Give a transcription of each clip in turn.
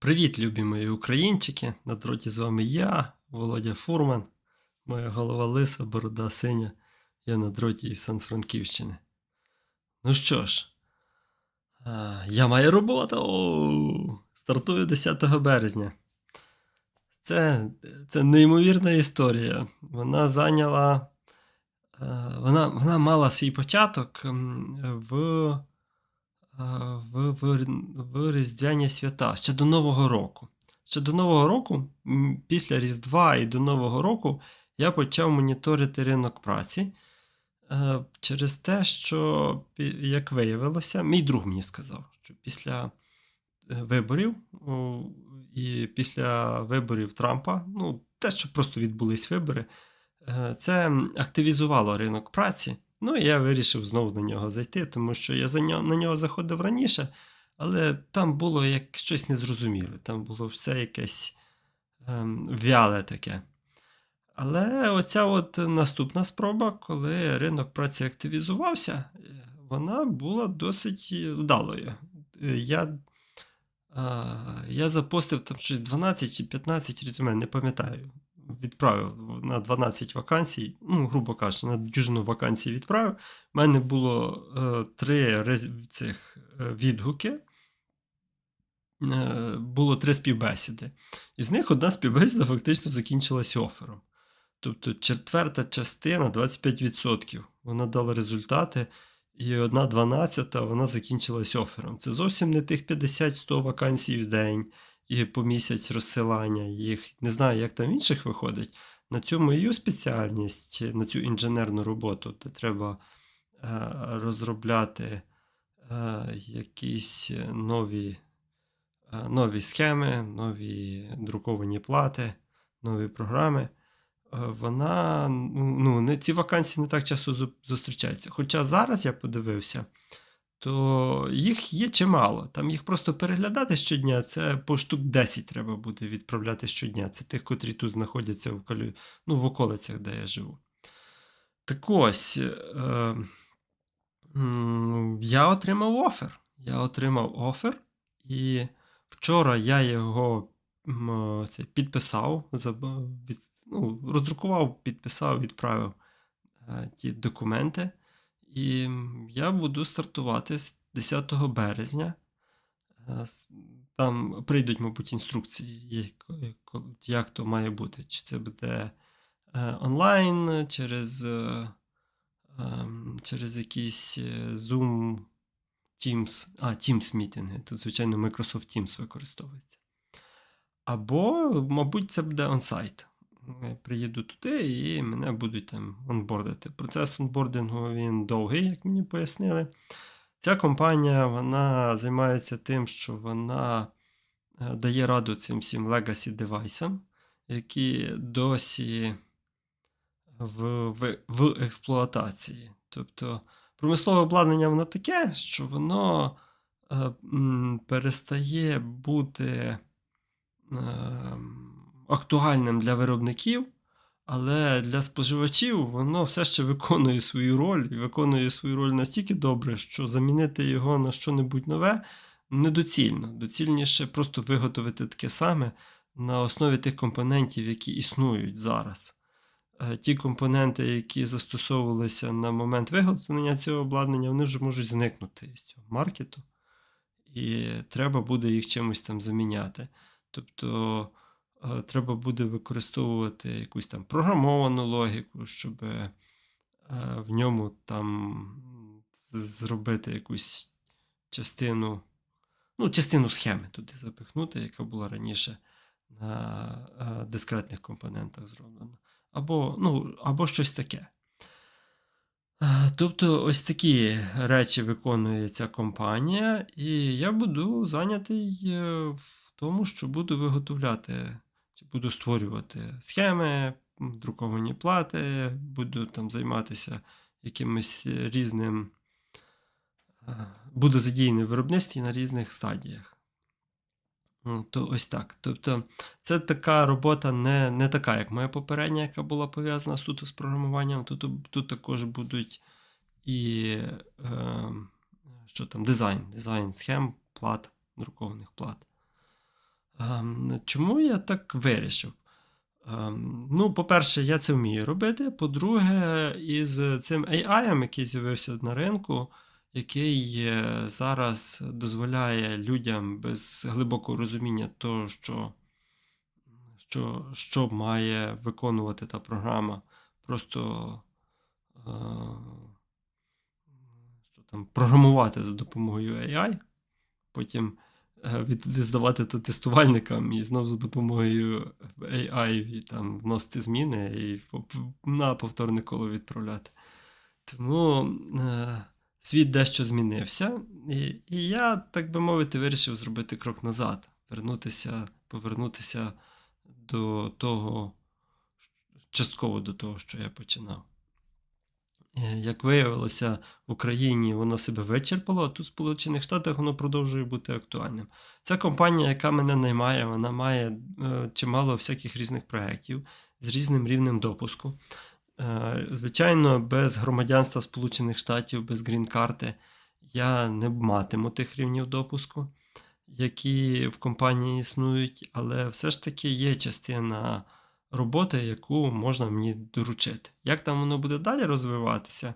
Привіт, любі мої українчики! На дроті з вами я, Володя Фурман, моя голова лиса, борода синя. Я на дроті із Сан-Франківщини. Ну що ж, я маю роботу! Стартую 10 березня. Це, це неймовірна історія. Вона зайняла. е, Вона, вона мала свій початок в в, в, в Різдвяні свята ще до Нового року. Ще до Нового року, після Різдва і до Нового року, я почав моніторити ринок праці е, через те, що, як виявилося, мій друг мені сказав, що після е, виборів і після виборів Трампа, ну, те, що просто відбулись вибори, е, це активізувало ринок праці. Ну, я вирішив знову на нього зайти, тому що я на нього заходив раніше, але там було як щось незрозуміле, там було все якесь ем, вяле таке. Але оця от наступна спроба, коли ринок праці активізувався, е, вона була досить вдалою. Е, Я, а, я запостив там щось 12 чи 15 резюме, не пам'ятаю. Відправив на 12 вакансій, ну, грубо кажучи, на дюжину вакансій відправив. У мене було е, три цих е, відгуки. Е, було три співбесіди. Із них одна співбесіда фактично закінчилася офером. Тобто четверта частина 25%. Вона дала результати, і одна дванадцята вона закінчилась офером. Це зовсім не тих 50-100 вакансій в день і по місяць розсилання їх. Не знаю, як там інших виходить. На цю мою спеціальність, на цю інженерну роботу, де треба е, розробляти е, якісь нові, е, нові схеми, нові друковані плати, нові програми. Е, Вона ну, не, ці вакансії не так часто зу- зустрічаються. Хоча зараз я подивився, то їх є чимало. Там їх просто переглядати щодня. Це по штук 10 треба буде відправляти щодня. Це тих, котрі тут знаходяться в, калі... ну, в околицях, де я живу. Так ось, е, я отримав офер. Я отримав офер, і вчора я його це, підписав, заб- від, ну, роздрукував, підписав, відправив е, ті документи. І я буду стартувати з 10 березня. Е, Там прийдуть, мабуть, інструкції, як, то має бути. Чи це буде е, онлайн, через, е, ем, через якісь Zoom, Teams, а, Teams мітинги. Тут, звичайно, Microsoft Teams використовується. Або, мабуть, це буде онсайт. Я приїду туди і мене будуть там онбордити. Процес онбордингу він довгий, як мені пояснили. Ця компанія вона займається тим, що вона е, дає раду цим всім legacy девайсам, які досі в, в, в експлуатації. Тобто промислове обладнання воно таке, що воно е, м, перестає бути ем, актуальним для виробників, але для споживачів воно все ще виконує свою роль і виконує свою роль настільки добре, що замінити його на щось нове недоцільно. Доцільніше просто виготовити таке саме на основі тих компонентів, які існують зараз. Е, Ті компоненти, які застосовувалися на момент виготовлення цього обладнання, вони вже можуть зникнути з цього маркету, і треба буде їх чимось там заміняти. Тобто треба буде використовувати якусь там програмовану логіку, щоб е, в ньому там зробити якусь частину, ну, частину схеми туди запихнути, яка була раніше на е, дискретних компонентах зроблена. Або, ну, або щось таке. Е, Тобто, ось такі речі виконує ця компанія, і я буду зайнятий е, в тому, що буду виготовляти, буду створювати схеми, друковані плати, буду там займатися якимось різним, е, буду задіяний в виробництві на різних стадіях. То ось так. Тобто, це така робота не, не така, як моя попередня, яка була пов'язана суто з програмуванням. Тут, тут також будуть і е, що там, дизайн, дизайн схем, плат, друкованих плат. Ем, чому я так вирішив? Ем, ну, по-перше, я це вмію робити. По-друге, із цим AI, який з'явився на ринку, який е, зараз дозволяє людям без глибокого розуміння того, що, що, що має виконувати та програма, просто е, що там, програмувати за допомогою AI, потім віддавати то тестувальникам і знову за допомогою AI там, вносити зміни і на повторне коло відправляти. Тому е, світ дещо змінився, і, і я, так би мовити, вирішив зробити крок назад, вернутися, повернутися до того, частково до того, що я починав. Е, як виявилося, в Україні воно себе вичерпало, а тут в Сполучених Штатах воно продовжує бути актуальним. Ця компанія, яка мене наймає, вона має е, чимало всяких різних проєктів з різним рівнем допуску. Е, звичайно, без громадянства Сполучених Штатів, без грін-карти я не матиму тих рівнів допуску, які в компанії існують, але все ж таки є частина роботи, яку можна мені доручити. Як там воно буде далі розвиватися,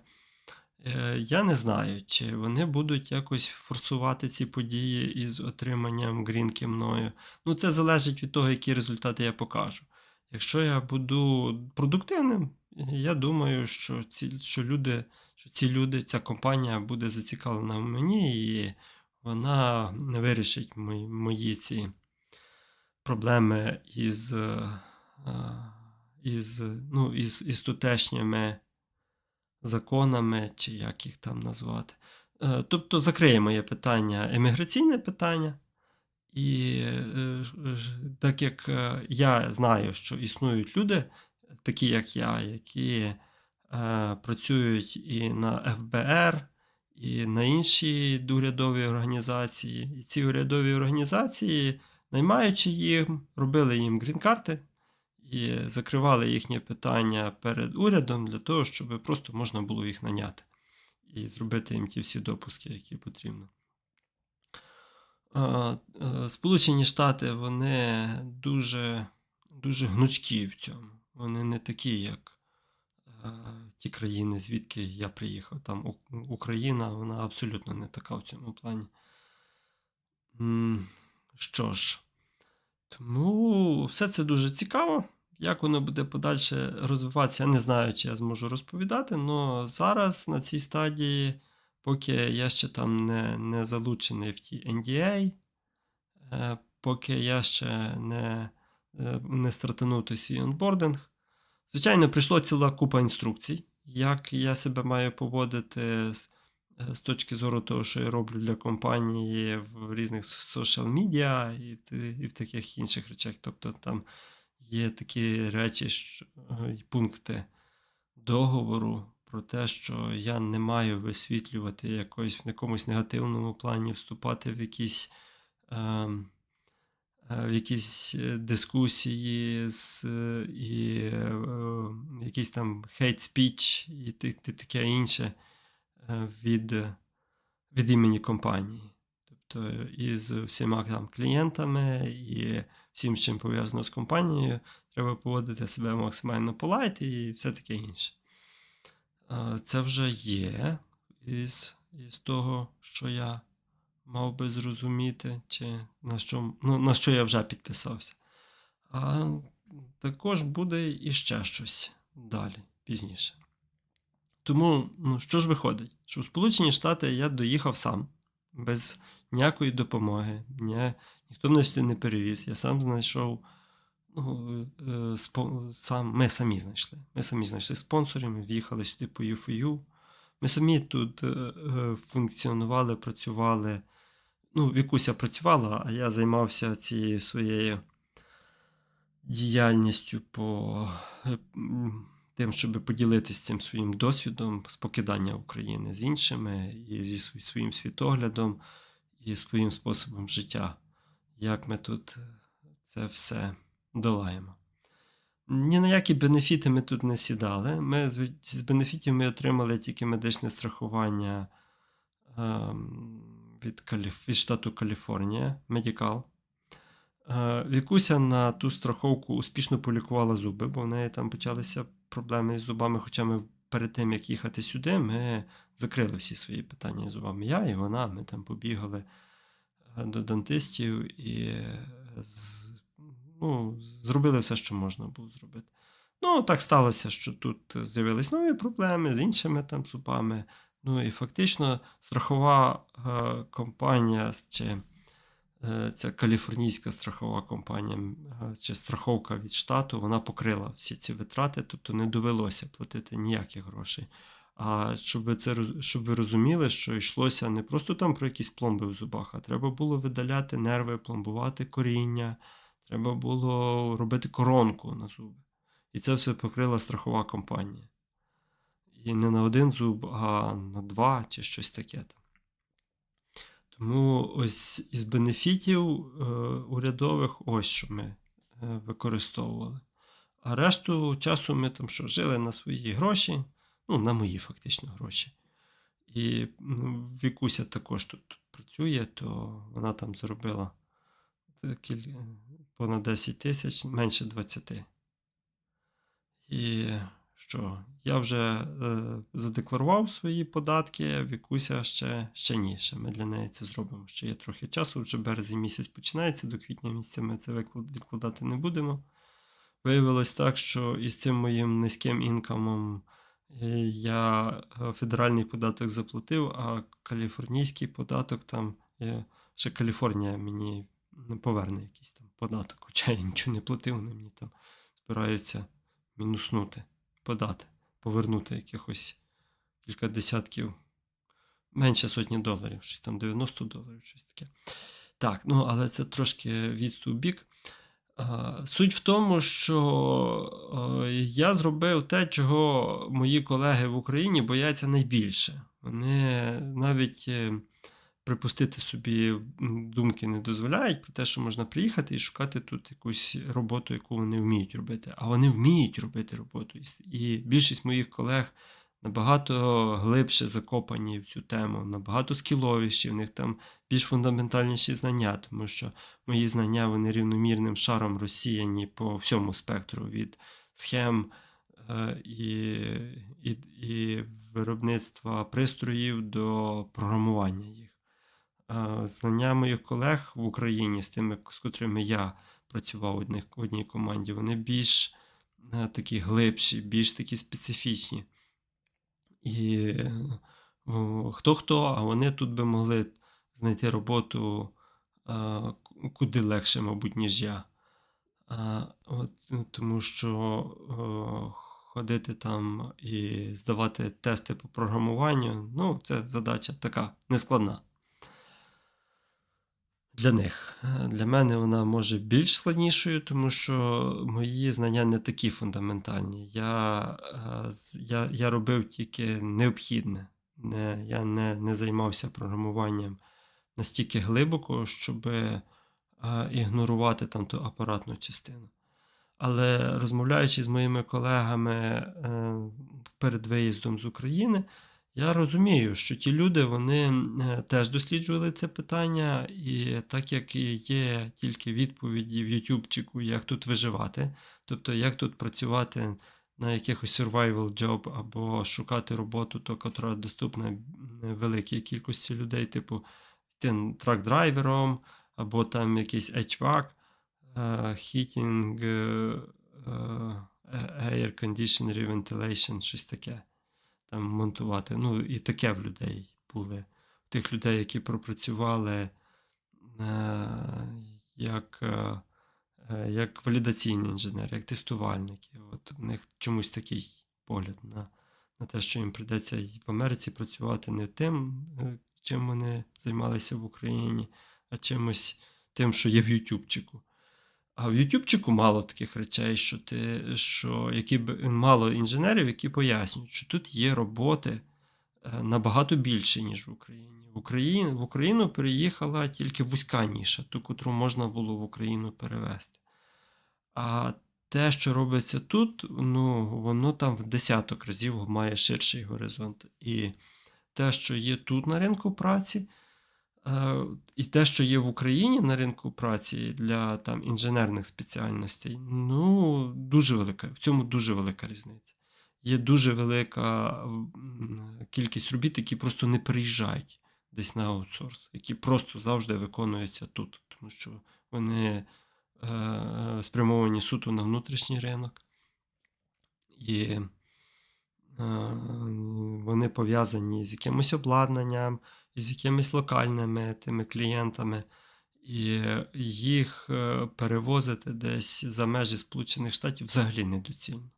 е, я не знаю, чи вони будуть якось форсувати ці події із отриманням грінки мною. Ну, це залежить від того, які результати я покажу. Якщо я буду продуктивним, я думаю, що ці що люди, що ці люди, ця компанія буде зацікавлена в мені, і вона не вирішить мої, мої ці проблеми із е, із ну, із, із тутешніми законами, чи як їх там назвати. Е, тобто закриє моє питання еміграційне питання. І е, так як я знаю, що існують люди, такі як я, які е, працюють і на ФБР, і на інші урядові організації. І ці урядові організації, наймаючи їх, робили їм грін-карти і закривали їхнє питання перед урядом для того, щоб просто можна було їх наняти і зробити їм ті всі допуски, які потрібно. Е, Сполучені Штати вони дуже дуже гнучкі в цьому. Вони не такі, як е, ті країни, звідки я приїхав. Там Україна, вона абсолютно не така в цьому плані. Що ж, тому все це дуже цікаво. Як воно буде подальше розвиватися, я не знаю, чи я зможу розповідати, але зараз на цій стадії, поки я ще там не не залучений в ті NDA, е, поки я ще не е, не стартанув той свій онбординг. Звичайно, прийшла ціла купа інструкцій, як я себе маю поводити з точки зору того, що я роблю для компанії в різних соціал медіа і і в таких інших речах. Тобто там є такі речі, що, е, пункти договору про те, що я не маю висвітлювати якось в якомусь негативному плані, вступати в якісь. Ем, е, в якісь е, дискусії з, і е, якийсь там хейт спіч і таке інше від від імені компанії. Тобто із всіма там клієнтами і всім, чим пов'язано з компанією, треба поводити себе максимально полайт і все таке інше. Це вже є із, із того, що я мав би зрозуміти, чи на що ну, на що я вже підписався. А також буде і ще щось далі, пізніше. Тому, ну, що ж виходить? Що в Сполучені Штати я доїхав сам, без ніякої допомоги. Ні, ніхто мене сюди не перевіз. Я сам знайшов. ну, е, спо, сам, Ми самі знайшли. Ми самі знайшли спонсорів, ми в'їхали сюди по UFU. Ми самі тут е, е, функціонували, працювали. Ну, Вікуся працювала, а я займався цією своєю діяльністю по тим, щоб поділитися цим своїм досвідом з покидання України з іншими, і зі своїм світоглядом, і своїм способом життя, як ми тут це все долаємо. Ні на які бенефіти ми тут не сідали. Ми З бенефітів ми отримали тільки медичне страхування ем, від Каліф... від штату Каліфорнія Медікал. Е, Вікуся на ту страховку успішно полікувала зуби, бо в неї там почалися проблеми з зубами. Хоча ми перед тим, як їхати сюди, ми закрили всі свої питання з зубами. Я і вона, ми там побігали е, до дантистів і е, з, ну, зробили все, що можна було зробити. Ну, так сталося, що тут з'явились нові проблеми з іншими там зубами. Ну і фактично страхова е, компанія чи е, ця каліфорнійська страхова компанія е, чи страховка від штату, вона покрила всі ці витрати, тобто не довелося платити ніяких грошей. А щоб це щоб ви розуміли, що йшлося не просто там про якісь пломби в зубах, а треба було видаляти нерви, пломбувати коріння, треба було робити коронку на зуби. І це все покрила страхова компанія. І не на один зуб, а на два чи щось таке. Тому ось із бенефітів е, урядових, ось що ми е, використовували. А решту часу ми там що, жили на свої гроші, ну, на мої фактично гроші. І ну, Вікуся також тут працює, то вона там заробила кіль- понад 10 тисяч, менше 20. І що? Я вже е, задекларував свої податки, Вікуся ще, ще ні. Ще ми для неї це зробимо. Ще є трохи часу, вже березень місяць починається, до квітня місяця ми це відкладати не будемо. Виявилось так, що із цим моїм низьким інкамом е, я е, федеральний податок заплатив, а каліфорнійський податок там е, ще Каліфорнія мені не поверне якийсь там податок, хоча я нічого не платив, вони мені там збираються мінуснути, подати, повернути якихось кілька десятків, менше сотні доларів, щось там 90 доларів, щось таке. Так, ну але це трошки відступ бік. Суть в тому, що е, я зробив те, чого мої колеги в Україні бояться найбільше. Вони навіть е, припустити собі думки не дозволяють про те, що можна приїхати і шукати тут якусь роботу, яку вони вміють робити. А вони вміють робити роботу. І більшість моїх колег набагато глибше закопані в цю тему, набагато скіловіші, в них там більш фундаментальніші знання, тому що мої знання вони рівномірним шаром розсіяні по всьому спектру від схем е, і, і, і виробництва пристроїв до програмування їх. Е, Знання моїх колег в Україні, з тими, з котрими я працював в в одній команді, вони більш е, такі глибші, більш такі специфічні. І хто хто, а вони тут би могли знайти роботу куди легше, мабуть, ніж я. От, ну, тому що ходити там і здавати тести по програмуванню, ну, це задача така нескладна. Для них. Е, Для мене вона може більш складнішою, тому що мої знання не такі фундаментальні. Я, е, я, я робив тільки необхідне. Не, я не, не займався програмуванням настільки глибоко, щоб е, ігнорувати там ту апаратну частину. Але розмовляючи з моїми колегами перед виїздом з України, я розумію, що ті люди вони е, теж досліджували це питання, і так як є тільки відповіді в Ютубчику, як тут виживати, тобто як тут працювати на якихось survival job або шукати роботу, то котра доступна великій кількості людей, типу йти трак-драйвером, або там якийсь HVAC, е, heating, е, air conditioner, ventilation, щось таке там монтувати. Ну, і таке в людей були. Тих людей, які пропрацювали е, як, е, е, як валідаційні інженери, як тестувальники. От у них чомусь такий погляд на, на те, що їм прийдеться в Америці працювати не тим, чим вони займалися в Україні, а чимось тим, що є в Ютубчику. А в Ютубчику мало таких речей, що ти, що, які б, мало інженерів, які пояснюють, що тут є роботи е, набагато більше, ніж в Україні. В Україні в Україну переїхала тільки вузька ніша, ту, котру можна було в Україну перевезти. А те, що робиться тут, ну, воно там в десяток разів має ширший горизонт. І те, що є тут на ринку праці, і те, що є в Україні на ринку праці для там інженерних спеціальностей, ну, дуже велика. В цьому дуже велика різниця. Є дуже велика кількість робіт, які просто не переїжджають десь на аутсорс, які просто завжди виконуються тут, тому що вони е, спрямовані суто на внутрішній ринок. І е, вони пов'язані з якимось обладнанням, з якимись локальними тими клієнтами, і їх е, перевозити десь за межі Сполучених Штатів взагалі недоцільно.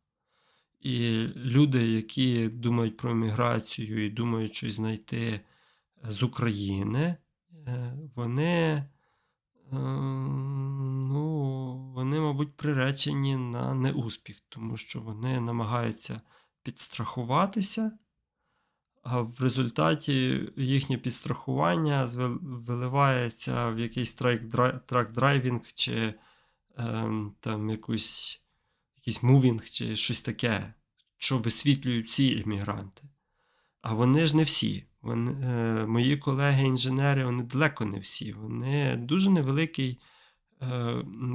І люди, які думають про міграцію і думають щось знайти з України, е, вони, е, ну, вони, мабуть, приречені на неуспіх, тому що вони намагаються підстрахуватися, а в результаті їхнє підстрахування виливається в якийсь трак- трак-драйвінг чи ем, там якусь, якийсь мувінг чи щось таке, що висвітлюють всі іммігранти. А вони ж не всі. Вони, е, мої колеги-інженери, вони далеко не всі. Вони дуже невеликий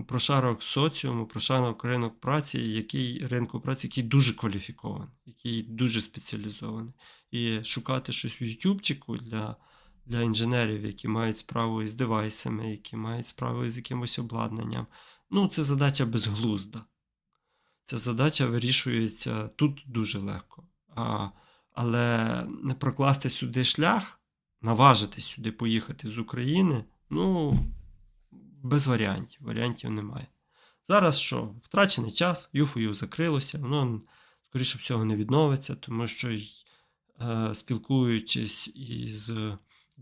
прошарок соціуму, прошарок ринок праці, який, ринку праці, який дуже кваліфікований, який дуже спеціалізований. І шукати щось в Ютубчику для, для інженерів, які мають справу із девайсами, які мають справу з якимось обладнанням. Ну, це задача безглузда. Ця задача вирішується тут дуже легко. А, але прокласти сюди шлях, наважитись сюди поїхати з України, ну, без варіантів. Варіантів немає. Зараз що? Втрачений час, юфою закрилося, воно, скоріше всього, не відновиться, тому що, е, спілкуючись із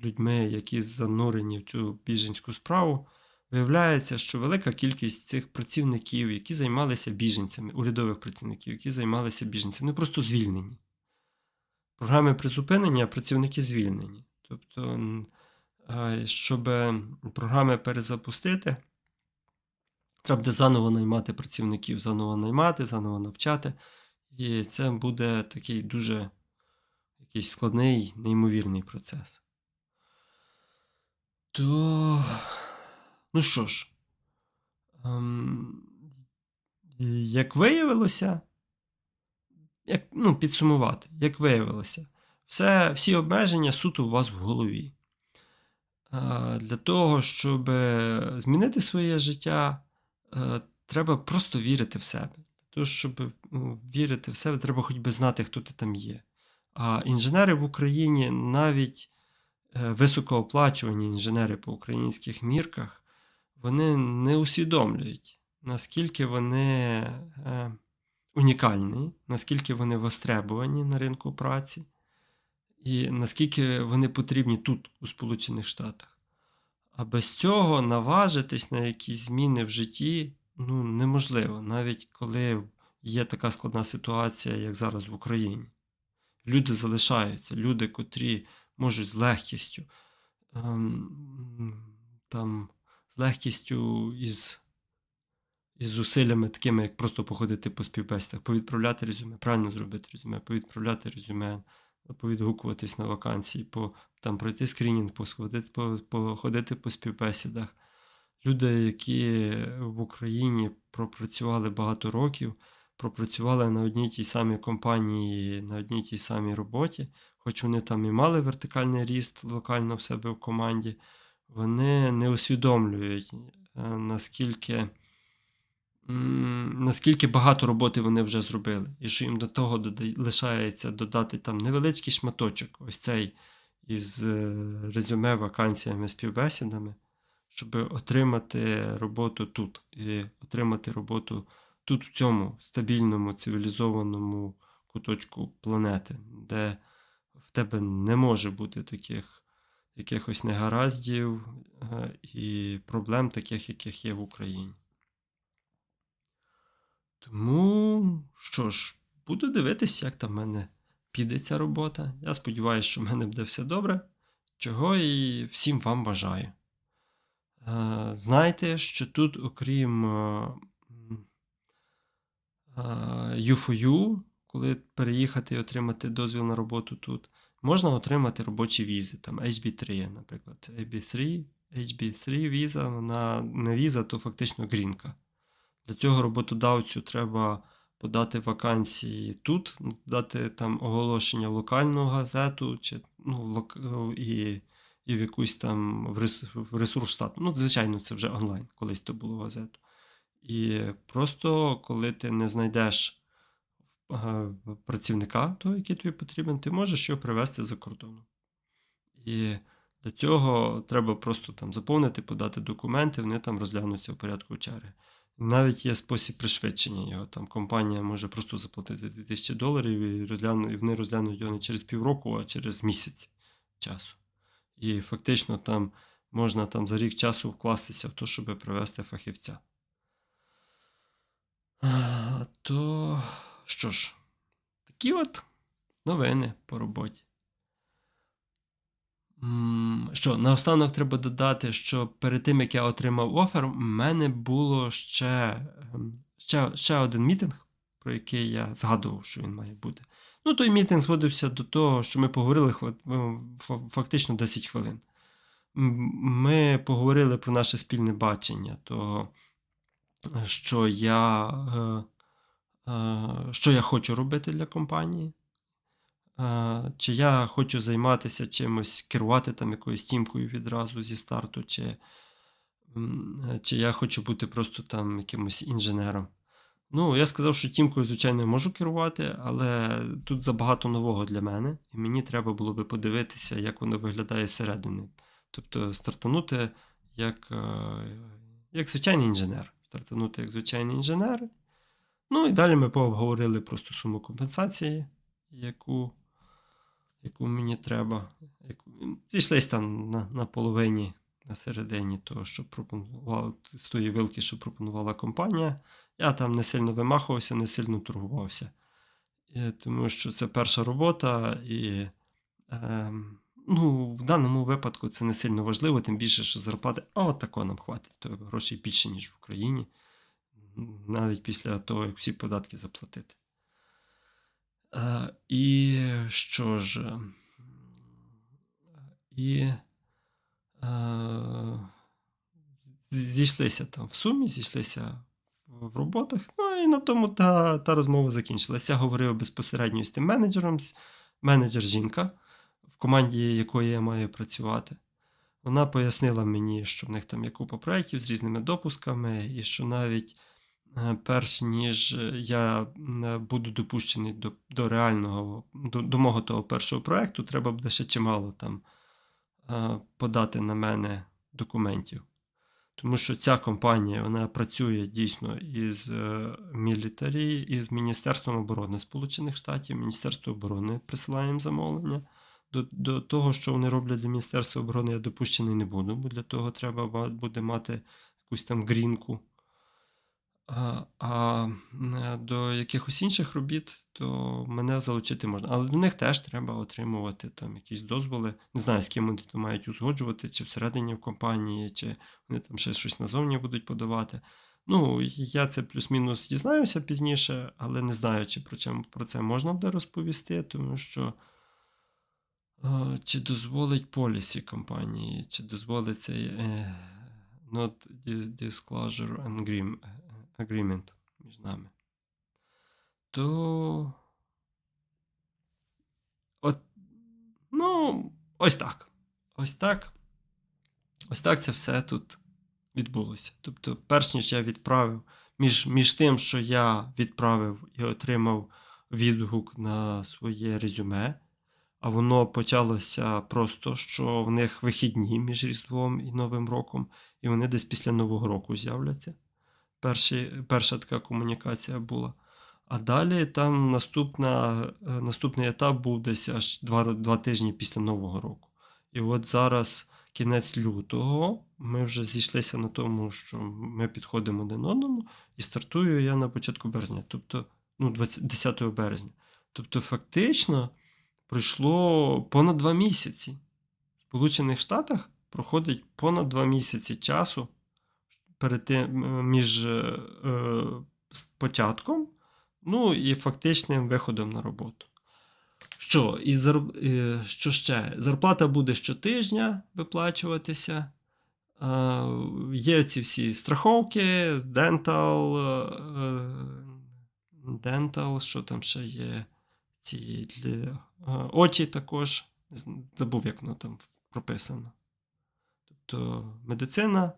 людьми, які занурені в цю біженську справу, виявляється, що велика кількість цих працівників, які займалися біженцями, урядових працівників, які займалися біженцями, вони просто звільнені. Програми призупинення, а працівники звільнені. Тобто, щоб програми перезапустити, треба буде заново наймати працівників, заново наймати, заново навчати. І це буде такий дуже якийсь складний, неймовірний процес. То, ну що ж, ем, як виявилося, як, ну, підсумувати, як виявилося, все, всі обмеження суто у вас в голові. Е, Для того, щоб змінити своє життя, е, треба просто вірити в себе. Для того, щоб вірити в себе, треба хоч би знати, хто ти там є. А інженери в Україні, навіть е, високооплачувані інженери по українських мірках, вони не усвідомлюють, наскільки вони е, унікальні, наскільки вони востребовані на ринку праці, і наскільки вони потрібні тут, у Сполучених Штатах. А без цього наважитись на якісь зміни в житті ну, неможливо, навіть коли є така складна ситуація, як зараз в Україні. Люди залишаються, люди, котрі можуть з легкістю, ем, там, з легкістю із, із зусиллями, такими, як просто походити по співбесідах, повідправляти резюме, правильно зробити резюме, повідправляти резюме, повідгукуватись на вакансії, по, там, пройти скринінг, посходити, по, походити по співбесідах. Люди, які в Україні пропрацювали багато років, пропрацювали на одній тій самій компанії, на одній тій самій роботі, хоч вони там і мали вертикальний ріст локально в себе в команді, вони не усвідомлюють, е, наскільки, наскільки багато роботи вони вже зробили. І що їм до того лишається додати там невеличкий шматочок, ось цей із е, резюме, вакансіями, співбесідами, щоб отримати роботу тут. І отримати роботу тут, в цьому стабільному, цивілізованому куточку планети, де в тебе не може бути таких якихось негараздів е, і проблем, таких, яких є в Україні. Тому, що ж, буду дивитися, як там в мене піде ця робота. Я сподіваюся, що в мене буде все добре, чого і всім вам бажаю. Е, Знайте, що тут, окрім е, е, U4U, коли переїхати і отримати дозвіл на роботу тут, можна отримати робочі візи, там HB3, наприклад. Це HB3, HB3 віза, вона не віза, то фактично грінка. Для цього роботодавцю треба подати вакансії тут, дати там оголошення в локальну газету, чи ну, і, і в якусь там в ресурс штат. Ну, звичайно, це вже онлайн, колись то було газету. І просто коли ти не знайдеш працівника, того, який тобі потрібен, ти можеш його привезти за кордоном. І для цього треба просто там заповнити, подати документи, вони там розглянуться в порядку черги. Навіть є спосіб пришвидшення його. Там компанія може просто заплатити 2000 доларів і, розгляну, і вони розглянуть його не через півроку, а через місяць часу. І фактично там можна там за рік часу вкластися в те, щоб привести фахівця. То що ж, такі от новини по роботі. Що, наостанок треба додати, що перед тим, як я отримав офер, у мене було ще, ем, ще, ще один мітинг, про який я згадував, що він має бути. Ну, той мітинг зводився до того, що ми поговорили фа- фактично 10 хвилин. Ми поговорили про наше спільне бачення, того, що я, е, е, що я хочу робити для компанії. Чи я хочу займатися чимось, керувати там якоюсь тімкою відразу зі старту, чи, чи я хочу бути просто там якимось інженером. Ну, я сказав, що тімкою, звичайно, можу керувати, але тут забагато нового для мене, і мені треба було би подивитися, як воно виглядає зсередини. Тобто стартанути як, е, як звичайний інженер. Стартанути як звичайний інженер. Ну і далі ми пообговорили просто суму компенсації, яку, яку мені треба. Яку... Зійшлись там на, на половині, на середині того, що пропонувала з тої вилки, що пропонувала компанія. Я там не сильно вимахувався, не сильно торгувався. І, тому що це перша робота, і ем, ну, в даному випадку це не сильно важливо, тим більше, що зарплати а от тако нам хватить, то грошей більше, ніж в Україні, навіть після того, як всі податки заплатити. Е, і що ж? І е, зійшлися там в сумі, зійшлися в роботах. Ну і на тому та, та розмова закінчилася. Я говорив безпосередньо з тим менеджером, менеджер жінка, в команді якої я маю працювати. Вона пояснила мені, що в них там є купа проєктів з різними допусками, і що навіть перш ніж я е, буду допущений до, до реального, до, до мого того першого проєкту, треба буде ще чимало там е, подати на мене документів. Тому що ця компанія вона працює дійсно із мілітарі, із Міністерством оборони Сполучених Штатів. Міністерство оборони присилає їм замовлення. До, до того, що вони роблять для Міністерства оборони, я допущений не буду, бо для того треба буде мати якусь там грінку. А, е, до якихось інших робіт, то мене залучити можна. Але до них теж треба отримувати там якісь дозволи. Не знаю, з ким вони то мають узгоджувати, чи всередині в компанії, чи вони там ще щось назовні будуть подавати. Ну, я це плюс-мінус дізнаюся пізніше, але не знаю, чи про, чим, про це можна буде розповісти, тому що е, чи дозволить полісі компанії, чи дозволить цей е, not dis- disclosure agreem- agreement між нами. То. От, ну, ось так. Ось так. Ось так це все тут відбулося. Тобто, перш ніж я відправив, між, між тим, що я відправив і отримав відгук на своє резюме, а воно почалося просто, що в них вихідні між Різдвом і Новим роком, і вони десь після Нового року з'являться. Перші, перша така комунікація була. А далі там наступна, е, наступний етап був десь аж два, два тижні після Нового року. І от зараз кінець лютого ми вже зійшлися на тому, що ми підходимо один одному, і стартую я на початку березня, тобто ну, 10 березня. Тобто, фактично пройшло понад два місяці. В Сполучених Штатах проходить понад два місяці часу перед тим, е, між е, е, початком, ну і фактичним виходом на роботу. Що? І зар... е, що ще? Зарплата буде щотижня виплачуватися. Е, Є ці всі страховки, дентал, дентал, що там ще є? Ці для е, очі також. Забув, як воно там прописано. Тобто медицина,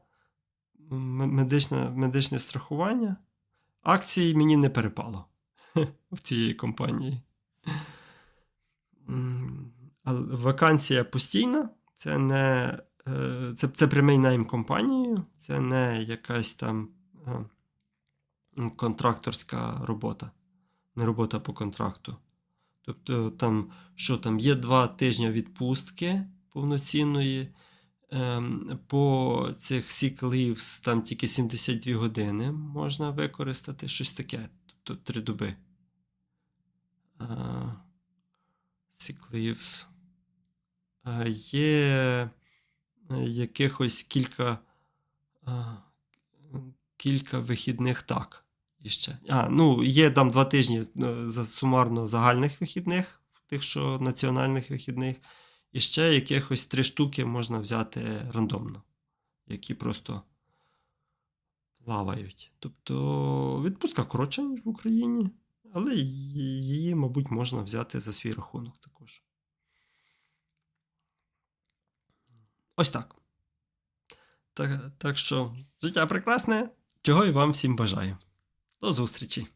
медичне, медичне страхування. Акції мені не перепало в цієї компанії. Вакансія постійна, це не е, це, це прямий найм компанії, це не якась там е, контракторська робота, не робота по контракту. Тобто, там, що там, є два тижні відпустки повноцінної. Ем, по цих sick leaves там тільки 72 години можна використати, щось таке, тобто три доби. Е, Sick leaves. Е, Є е, якихось кілька, кілька вихідних так. Іще. А, ну, є там два тижні за сумарно загальних вихідних, тих, що національних вихідних, і ще якихось три штуки можна взяти рандомно, які просто плавають. Тобто відпустка коротша, ніж в Україні, але її, мабуть, можна взяти за свій рахунок також. Ось так. Так, так що життя прекрасне, чого і вам всім бажаю. До зустрічі!